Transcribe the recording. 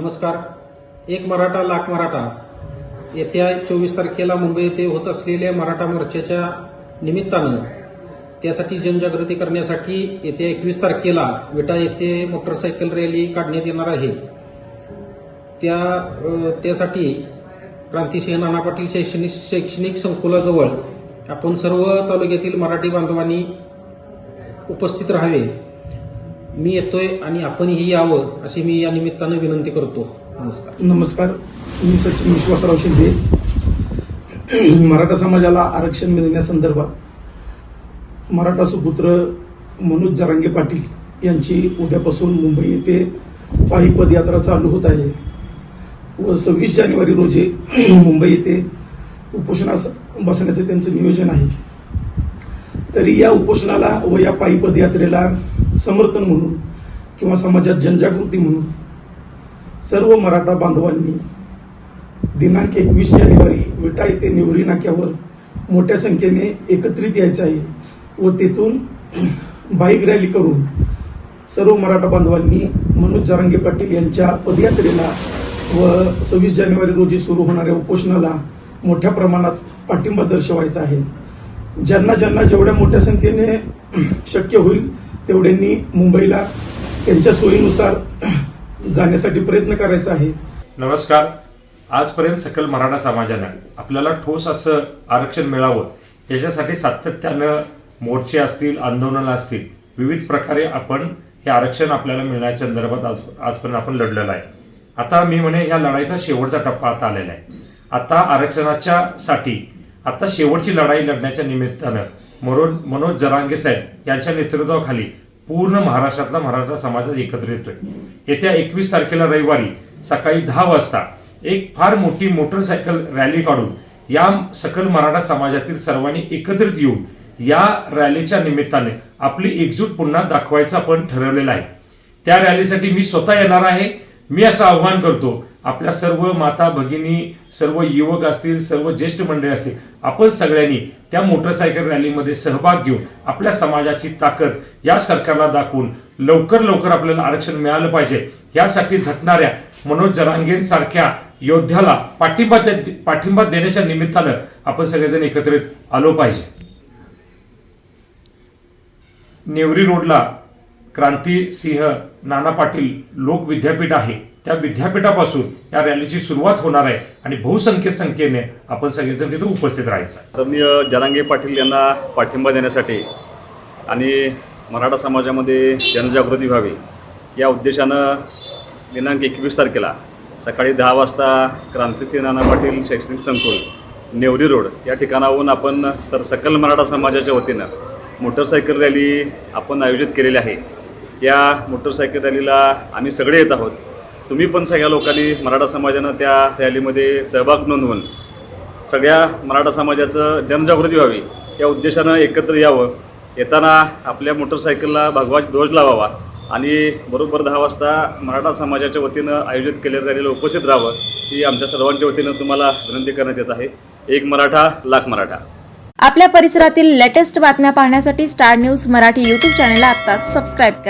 नमस्कार. एक मराठा लाख मराठा. येत्या चोवीस तारखेला मुंबई येथे होत असलेल्या मराठा मोर्चाच्या निमित्तानं त्यासाठी जनजागृती करण्यासाठी येत्या एकवीस तारखेला विटा येथे मोटरसायकल रॅली काढण्यात येणार आहे. त्या त्यासाठी क्रांतिसिंह नाना पाटील शैक्षणिक शैक्षणिक संकुलाजवळ आपण सर्व तालुक्यातील मराठी बांधवांनी उपस्थित राहावे. मी येतोय आणि आपणही यावं अशी मी या निमित्तानं विनंती करतो. नमस्कार. नमस्कार. मी सचिन विश्वासराव शिंदे. मराठा समाजाला आरक्षण मिळण्यासंदर्भात मराठा सुपुत्र मनोज जरांगे पाटील यांची उद्यापासून मुंबई येथे पायी पदयात्रा चालू होत आहे व सव्वीस जानेवारी रोजी मुंबई येथे उपोषणास बसण्याचं त्यांचं नियोजन आहे. तरी या उपोषणाला व या पायी पदयात्रेला समर्थन म्हणून किंवा समाजात जनजागृती म्हणून सर्व मराठा बांधवांनी दिनांक एकवीस जानेवारी विटा येथे निवरी नाक्यावर मोठ्या संख्येने एकत्रित यायचं आहे व तेथून बाईक रॅली करून सर्व मराठा बांधवांनी मनोज जारांगे पाटील यांच्या पदयात्रेला व सव्वीस जानेवारी रोजी सुरू होणाऱ्या उपोषणाला मोठ्या प्रमाणात पाठिंबा दर्शवायचा आहे. ज्यांना ज्यांना जेवढ्या मोठ्या संख्येने शक्य होईल तेवढ्यांनी मुंबईला त्यांच्या सोयीनुसार जाण्यासाठी प्रयत्न करायचा आहे. नमस्कार. आजपर्यंत सकल मराठा समाजानं आपल्याला ठोस असं आरक्षण मिळावं याच्यासाठी सातत्यानं मोर्चे असतील आंदोलनं असतील विविध प्रकारे आपण हे आरक्षण आपल्याला मिळण्याच्या संदर्भात आज आजपर्यंत आपण लढलेलं आहे. आता मी म्हणे ह्या लढाईचा शेवटचा टप्पा आता आलेला आहे. आता आरक्षणाच्या साठी आता शेवटची लढाई लढण्याच्या निमित्तानं मनोज मनोज जरांगे साहेब यांच्या नेतृत्वाखाली पूर्ण महाराष्ट्रातला मराठा समाज एकत्र येतोय. येत्या एकवीस तारखेला रविवारी सकाळी दहा वाजता एक फार मोठी मोटरसायकल रॅली काढून या सकल मराठा समाजातील सर्वांनी एकत्रित येऊन या रॅलीच्या निमित्ताने आपली एकजूट पुन्हा दाखवायचं आपण ठरवलेलं आहे. त्या रॅलीसाठी मी स्वतः येणार आहे. मी असं आव्हान करतो आपल्या सर्व माता भगिनी सर्व युवक असतील सर्व ज्येष्ठ मंडळी असतील आपण सगळ्यांनी त्या मोटरसायकल रॅलीमध्ये सहभाग घेऊन आपल्या समाजाची ताकद या सरकारला दाखवून लवकर लवकर आपल्याला आरक्षण मिळालं पाहिजे. यासाठी झटणाऱ्या मनोज जरांगेंसारख्या योद्ध्याला पाठिंबा दे- पाठिंबा देण्याच्या निमित्तानं आपण सगळेजण एकत्रित आलो पाहिजे. नेवरी रोडला क्रांती सिंह नाना पाटील लोक विद्यापीठ आहे. त्या विद्यापीठापासून या रॅलीची सुरुवात होणार आहे आणि बहुसंख्येत संख्येने आपण सगळेजण तिथे उपस्थित राहायचं तर मी जनांगे पाटील यांना पाठिंबा देण्यासाठी आणि मराठा समाजामध्ये जनजागृती व्हावी या उद्देशानं दिनांक एकवीस तारखेला सकाळी दहा वाजता क्रांतीसिंह नाना पाटील शैक्षणिक संकुल नेवरी रोड या ठिकाणाहून आपण सर सकल मराठा समाजाच्या वतीनं मोटरसायकल रॅली आपण आयोजित केलेली आहे. या मोटरसायकल रॅलीला आम्ही सगळे येत आहोत. तुम्ही पण सगळ्या लोकांनी मराठा समाजानं त्या रॅलीमध्ये सहभाग नोंदवून सगळ्या मराठा समाजाचं जनजागृती व्हावी या उद्देशानं एकत्र यावं. येताना आपल्या मोटरसायकलला भगवा ध्वज लावावा आणि बरोबर दहा वाजता मराठा समाजाच्या वतीनं आयोजित केलेल्या रॅलीला उपस्थित राहावं ही आमच्या सर्वांच्या वतीनं तुम्हाला विनंती करण्यात येत आहे. एक मराठा लाख मराठा. आपल्या परिसरातील लेटेस्ट बातम्या पाहण्यासाठी स्टार न्यूज मराठी यूट्यूब चॅनलला आत्ताच सबस्क्राईब करा.